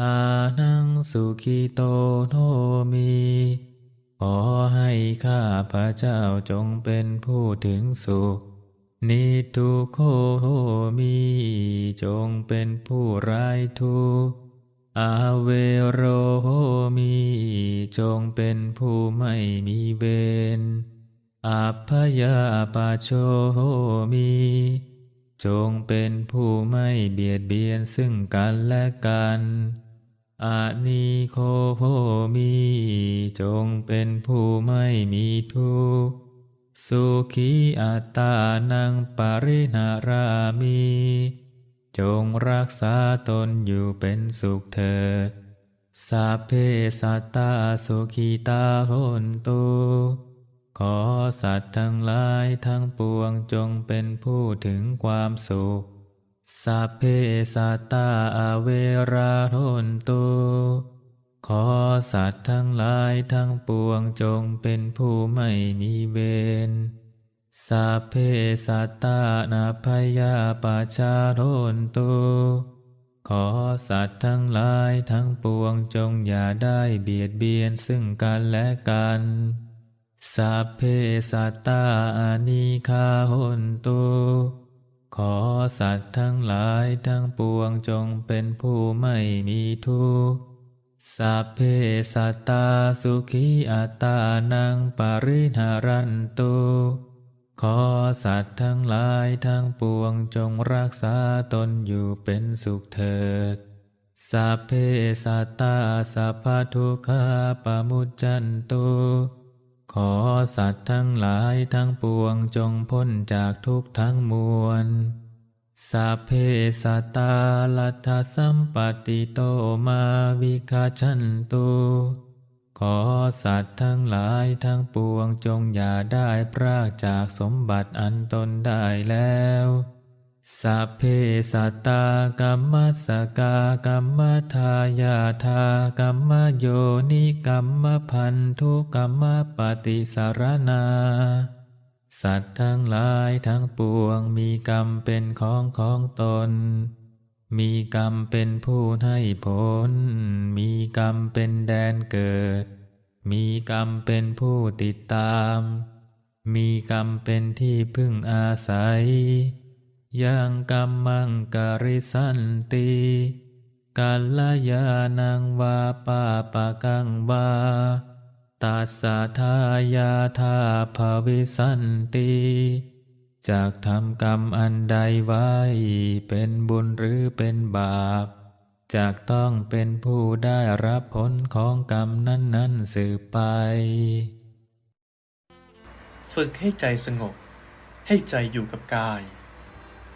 อานังสุขิโตโนมี ขอให้ข้าพระเจ้าจงเป็นผู้ถึงสุข นิทุโคโหมี จงเป็นผู้ไร้ทุกข์อาเวโรโหมี จงเป็นผู้ไม่มีเวรอัพยาปาโชโหมี จงเป็นผู้ไม่เบียดเบียนซึ่งกันและกัน อานิโคโหมีจงเป็นผู้ไม่มีทุกข์ สุขีอัตตานังปริหารามี จงรักษาตนอยู่เป็นสุขเถิดสัพเพสัตตาสุขีตาโหนตุขอสัตว์ทั้งหลายทั้งปวงจงเป็นผู้ถึงความสุข สัพเพสัตตาอเวราโหนตุขอสัตว์ทั้งหลายทั้งปวงจงเป็นผู้ไม่มีเวรสัพเพสัตตานาพยาปาชาโทนตุขอสัตว์ทั้งหลายทั้งปวงจงอย่าได้เบียดเบียนซึ่งกันและกันสัพเพสัตตาอานิคาโหนตุ ขอสัตว์ทั้งหลายทั้งปวงจงเป็นผู้ไม่มีทุกข์ สัพเพสัตตาสุขีอัตตานังปริหารันตุขอสัตว์ทั้งหลายทั้งปวงจงรักษาตนอยู่เป็นสุขเถิด สัพเพสัตตาสัพพทุกขาปมุจจันตุ ขอสัตว์ทั้งหลายทั้งปวงจงพ้นจากทุกข์ทั้งมวลสัพเพสัตตาลัทธสัมปติโตมาวิคาชันตุขอสัตว์ทั้งหลายทั้งปวงจงอย่าได้พรากจากสมบัติอันตนได้แล้ว สัพเพสัตตากัมมัสกากัมมทายาทากัมมโยนิกัมมพันธุกัมมปฏิสารนา สัตว์ทั้งหลายทั้งปวงมีกรรมเป็นของของตน มีกรรมเป็นผู้ให้ผล มีกรรมเป็นแดนเกิด มีกรรมเป็นผู้ติดตาม มีกรรมเป็นที่พึ่งอาศัย ยังกรรมังกริสันติกาลยานังวาปาปะกังวาตัสสะทายาทาภวิสันติจากทำกรรมอันใดไว้ เป็นบุญหรือเป็นบาป จากต้องเป็นผู้ได้รับผลของกรรมนั้น ๆ สืบไป ฝึกให้ใจสงบ ให้ใจอยู่กับกาย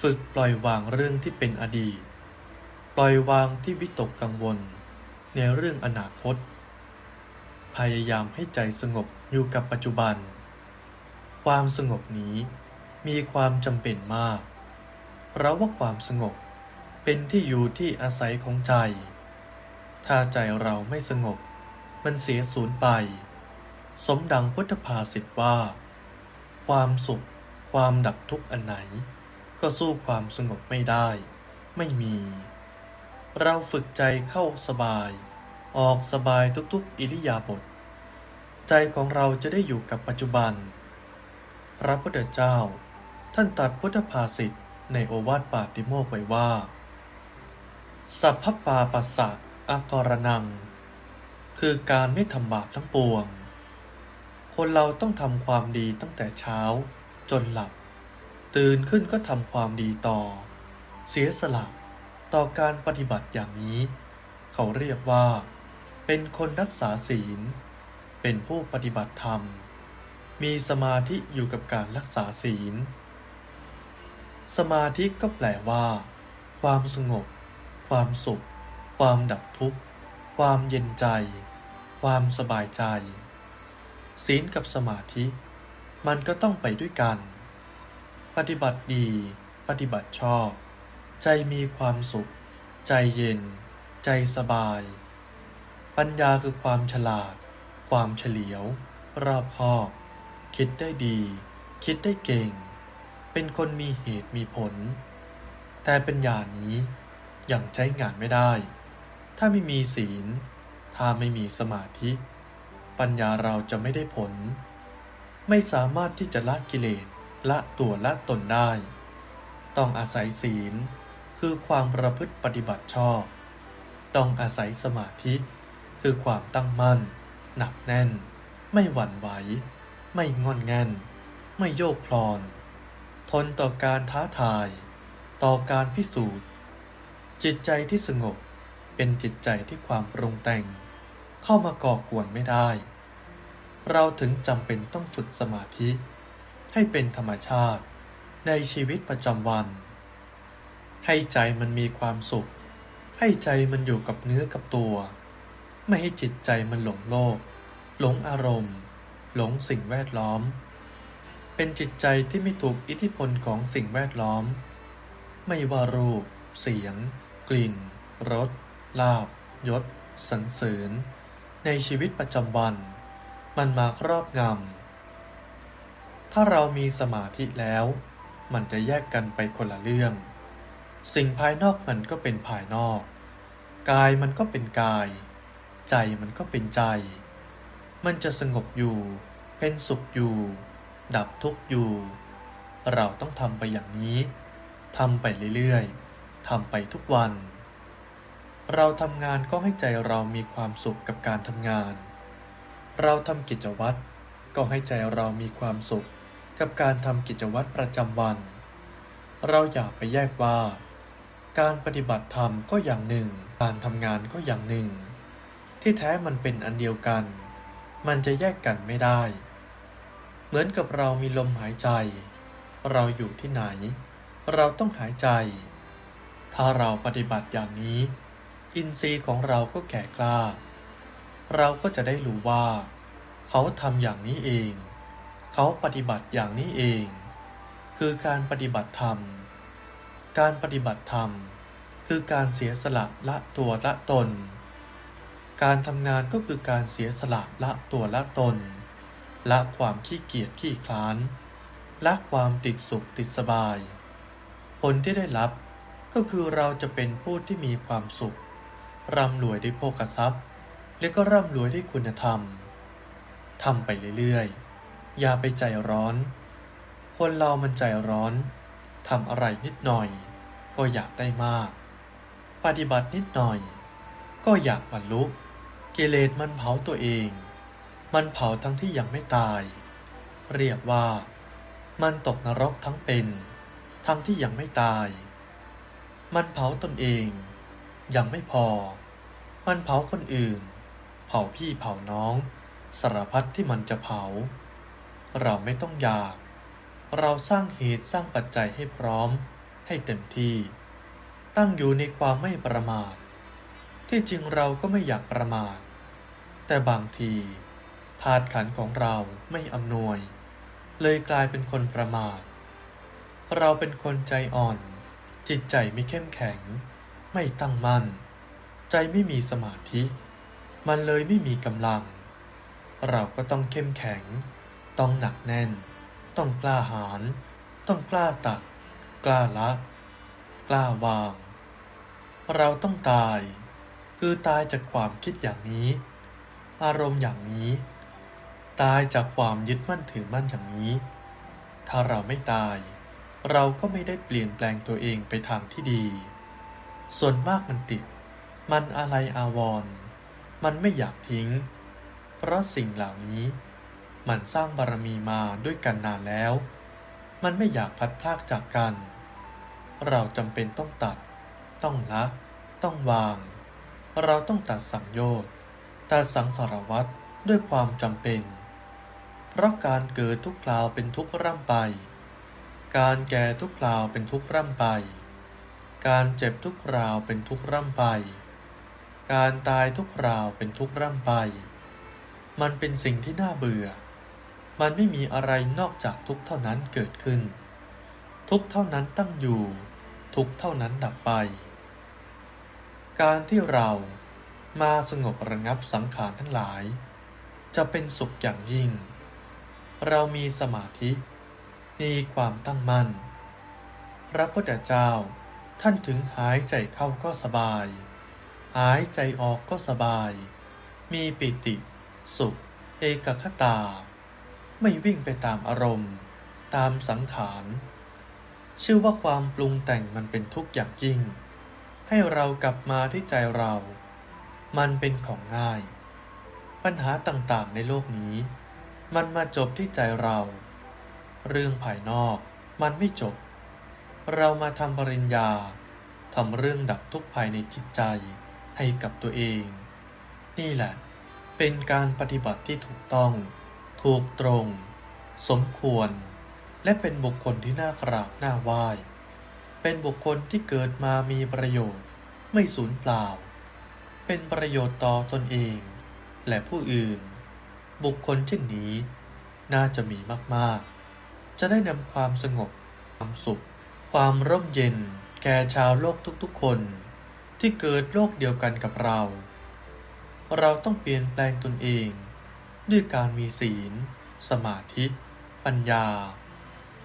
ฝึกปล่อยวางเรื่องที่เป็นอดีต ปล่อยวางที่วิตกกังวล ในเรื่องอนาคต พยายามให้ใจสงบอยู่กับปัจจุบัน ความสงบนี้มีความจำเป็นมาก เพราะว่าความสงบเป็นที่อยู่ที่อาศัยของใจ ถ้าใจเราไม่สงบ มันเสียสูญไป สมดังพุทธภาษิตว่า ความสุข ความดับทุกข์อันไหน ก็สู้ความสงบไม่ได้ ไม่มี เราฝึกใจเข้าสบาย ออกสบายทุกๆ อิริยาบถใจของเราจะได้อยู่กับปัจจุบัน พระพุทธเจ้า ท่านตรัดพุทธภาษิตในโอวาทปาติโมกไว้ว่า สัพพปาปัสสะอากรนัง คือการไม่ทำบาปทั้งปวง คนเราต้องทำความดีตั้งแต่เช้าจนหลับ ตื่นขึ้นก็ทำความดีต่อ เสียสละต่อการปฏิบัติอย่างนี้ เขาเรียกว่า เป็นคนรักษาศีล เป็นผู้ปฏิบัติธรรม มีสมาธิอยู่กับการรักษาศีล สมาธิก็แปลว่า ความสงบ ความสุข ความดับทุกข์ ความเย็นใจ ความสบายใจ ศีลกับสมาธิ มันก็ต้องไปด้วยกัน ปฏิบัติดี ปฏิบัติชอบ ใจมีความสุข ใจเย็น ใจสบาย ปัญญาคือความฉลาด ความเฉลียว รอบคอบ คิดได้ดี คิดได้เก่ง เป็นคนมีเหตุมีผล แต่ปัญญานี้ยังใช้งานไม่ได้ ถ้าไม่มีศีล ถ้าไม่มีสมาธิ ปัญญาเราจะไม่ได้ผล ไม่สามารถที่จะละกิเลส ละตัวละตนได้ ต้องอาศัยศีล คือความประพฤติปฏิบัติชอบ ต้องอาศัยสมาธิ คือความตั้งมั่น หนักแน่น ไม่หวั่นไหว ไม่งอนแงน ไม่โยกคลอน ทนต่อการท้าทาย ต่อการพิสูจน์ จิตใจที่สงบเป็นจิตใจที่ความปรุงแต่ง เข้ามาก่อกวนไม่ได้ เราถึงจำเป็นต้องฝึกสมาธิ ให้เป็นธรรมชาติในชีวิตประจำวัน ให้ใจมันมีความสุข ให้ใจมันอยู่กับเนื้อกับตัว ไม่ให้จิตใจมันหลงโลก หลงอารมณ์ หลงสิ่งแวดล้อม เป็นจิตใจที่ไม่ถูกอิทธิพลของสิ่งแวดล้อม ไม่ว่ารูป เสียง กลิ่นรสลาบยศสรรเสริญ ในชีวิตประจำวัน มันมาครอบงำ ถ้าเรามีสมาธิแล้ว มันจะแยกกันไปคนละเรื่อง สิ่งภายนอกมันก็เป็นภายนอก กายมันก็เป็นกาย ใจมันก็เป็นใจ มันจะสงบอยู่ เป็นสุขอยู่ ดับทุกข์อยู่ เราต้องทำไปอย่างนี้ทำไปเรื่อยๆทำไปทุกวัน เราทำงานก็ให้ใจเรามีความสุขกับการทำงาน เราทำกิจวัตรก็ให้ใจเรามีความสุข กับการทำกิจวัตรประจำวัน เราอย่าไปแยกว่า การปฏิบัติธรรมก็อย่างหนึ่ง การทำงานก็อย่างหนึ่ง ที่แท้มันเป็นอันเดียวกัน มันจะแยกกันไม่ได้ เหมือนกับเรามีลมหายใจ เราอยู่ที่ไหน เราต้องหายใจ ถ้าเราปฏิบัติอย่างนี้ อินทรีย์ของเราก็แก่กล้า เราก็จะได้รู้ว่า เขาทำอย่างนี้เอง เขาปฏิบัติอย่างนี้เอง คือการปฏิบัติธรรม การปฏิบัติธรรม คือการเสียสละละตัวละตน การทำงานก็คือการเสียสละละตัวละตน ละความขี้เกียจขี้คลาน ละความติดสุขติดสบาย ผลที่ได้รับก็คือเราจะเป็นผู้ที่มีความสุข ร่ำรวยด้วยโภคทรัพย์ และก็ร่ำรวยด้วยคุณธรรมทำไปเรื่อยๆ อย่าไปใจร้อน คนเรามันใจร้อนทำอะไรนิดหน่อย ก็อยากได้มาก ปฏิบัตินิดหน่อย ก็อยากบรรลุกิเลสมันเผาตัวเอง มันเผาทั้งที่ยังไม่ตาย เรียกว่า มันตกนรกทั้งเป็น ทั้งที่ยังไม่ตาย มันเผาตนเอง ยังไม่พอ มันเผาคนอื่น เผาพี่เผาน้อง สารพัดที่มันจะเผา เราไม่ต้องอยาก เราสร้างเหตุสร้างปัจจัยให้พร้อม ให้เต็มที่ ตั้งอยู่ในความไม่ประมาท ที่จริงเราก็ไม่อยากประมาท แต่บางทีธาตุขันของเราไม่อำนวย เลยกลายเป็นคนประมาท เราเป็นคนใจอ่อน จิตใจไม่เข้มแข็ง ไม่ตั้งมั่น ใจไม่มีสมาธิ มันเลยไม่มีกำลัง เราก็ต้องเข้มแข็ง ต้องหนักแน่น ต้องกล้าหาญ ต้องกล้าตัด กล้าละกล้าวาง เราต้องตาย คือตายจากความคิดอย่างนี้ อารมณ์อย่างนี้ ตายจากความยึดมั่นถือมั่นอย่างนี้ ถ้าเราไม่ตาย เราก็ไม่ได้เปลี่ยนแปลงตัวเองไปทางที่ดี ส่วนมากมันติด มันอะไรอาวรณ์มันไม่อยากทิ้ง เพราะสิ่งเหล่านี้ มันสร้างบารมีมาด้วยกันนานแล้ว มันไม่อยากพัดพลากจากกัน เราจำเป็นต้องตัด ต้องละ ต้องวาง เราต้องตัดสังโยชน์ตัดสังสารวัตรด้วยความจำเป็น เพราะการเกิดทุกคราวเป็นทุกร่ำไป การแก่ทุกคราวเป็นทุกร่ำไป การเจ็บทุกคราวเป็นทุกร่ำไป การตายทุกคราวเป็นทุกร่ำไป มันเป็นสิ่งที่น่าเบื่อ มันไม่มีอะไรนอกจากทุกข์เท่านั้นเกิดขึ้น ทุกข์เท่านั้นตั้งอยู่ ทุกข์เท่านั้นดับไป การที่เรามาสงบระงับสังขารทั้งหลาย จะเป็นสุขอย่างยิ่ง เรามีสมาธิมีความตั้งมั่น พระพุทธเจ้าท่านถึงหายใจเข้าก็สบายหหายใจออกก็สบาย มีปิติ สุข เอกคตา ไม่วิ่งไปตามอารมณ์ ตามสังขาร ชื่อว่าความปรุงแต่งมันเป็นทุกข์อย่างยิ่ง ให้เรากลับมาที่ใจเรา มันเป็นของง่าย ปัญหาต่างๆในโลกนี้ มันมาจบที่ใจเรา เรื่องภายนอกมันไม่จบ เรามาทำปริญญาทำเรื่องดับทุกข์ภายในจิตใจให้กับตัวเอง นี่แหละ เป็นการปฏิบัติที่ถูกต้อง ถูกตรง สมควร และเป็นบุคคลที่น่ากราบน่าไหว้ เป็นบุคคลที่เกิดมามีประโยชน์ ไม่สูญเปล่า เป็นประโยชน์ต่อตนเอง และผู้อื่น บุคคลเช่นนี้ น่าจะมีมากๆ จะได้นำความสงบ ความสุข ความร่มเย็น แก่ชาวโลกทุกๆ คน ที่เกิดโลกเดียวกันกับเรา เราต้องเปลี่ยนแปลงตนเอง ด้วยการมีศีล สมาธิ ปัญญา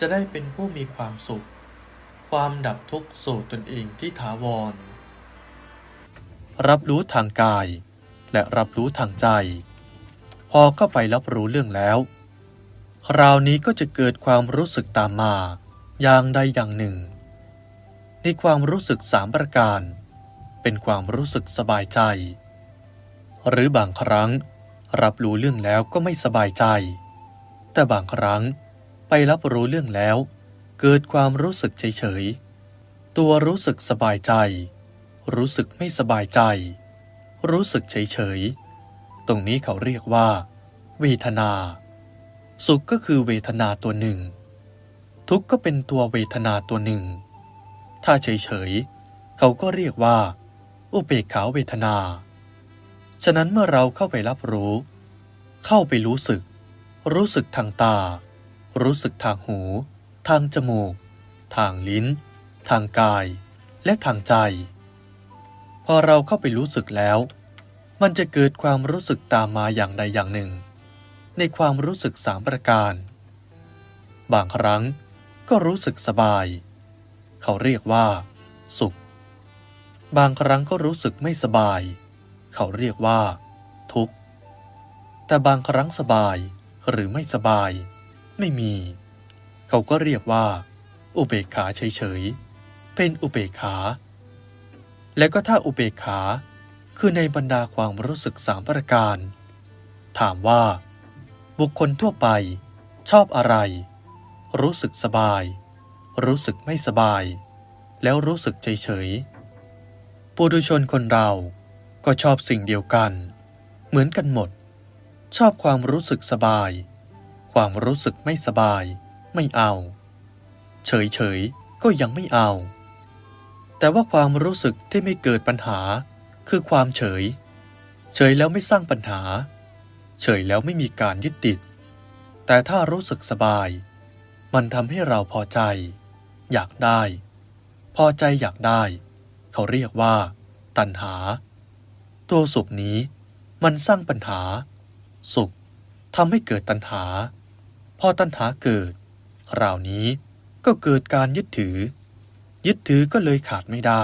จะได้เป็นผู้มีความสุข ความดับทุกข์สู่ตนเองที่ถาวร รับรู้ทางกาย และรับรู้ทางใจ พอเข้าไปรับรู้เรื่องแล้ว คราวนี้ก็จะเกิดความรู้สึกตามมา อย่างใดอย่างหนึ่ง ในความรู้สึกสามประการ เป็นความรู้สึกสบายใจ หรือบางครั้ง รับรู้เรื่องแล้วก็ไม่สบายใจ แต่บางครั้งไปรับรู้เรื่องแล้ว เกิดความรู้สึกเฉยๆ ตัวรู้สึกสบายใจ รู้สึกไม่สบายใจ รู้สึกเฉยๆ ตรงนี้เขาเรียกว่า เวทนา สุขก็คือเวทนาตัวหนึ่ง ทุกข์ก็เป็นตัวเวทนาตัวหนึ่ง ถ้าเฉยๆ เขาก็เรียกว่า อุเบกขาเวทนา ฉะนั้นเมื่อเราเข้าไปรับรู้ เข้าไปรู้สึก รู้สึกทางตา รู้สึกทางหู ทางจมูก ทางลิ้น ทางกาย และทางใจ พอเราเข้าไปรู้สึกแล้ว มันจะเกิดความรู้สึกตามมาอย่างใดอย่างหนึ่ง ในความรู้สึกสามประการ บางครั้งก็รู้สึกสบาย เขาเรียกว่า สุข บางครั้งก็รู้สึกไม่สบาย เขาเรียกว่า ทุกข์ แต่บางครั้งสบายหรือไม่สบาย ไม่มี เขาก็เรียกว่า อุเบกขาเฉยๆ เป็นอุเบกขา และก็ถ้าอุเบกขา คือในบรรดาความรู้สึกสามประการ ถามว่า บุคคลทั่วไปชอบอะไร รู้สึกสบาย รู้สึกไม่สบาย แล้วรู้สึกเฉยๆปุถุชนคนเรา ก็ชอบสิ่งเดียวกัน เหมือนกันหมด ชอบความรู้สึกสบาย ความรู้สึกไม่สบาย ไม่เอา เฉยๆก็ยังไม่เอา แต่ว่าความรู้สึกที่ไม่เกิดปัญหา คือความเฉย เฉยแล้วไม่สร้างปัญหา เฉยแล้วไม่มีการยึดติด แต่ถ้ารู้สึกสบาย มันทำให้เราพอใจ อยากได้ พอใจอยากได้ เขาเรียกว่า ตัณหา ตัวสุขนี้มันสร้างปัญหา สุขทำให้เกิดตัณหา พอตัณหาเกิดคราวนี้ก็เกิดการยึดถือ ยึดถือก็เลยขาดไม่ได้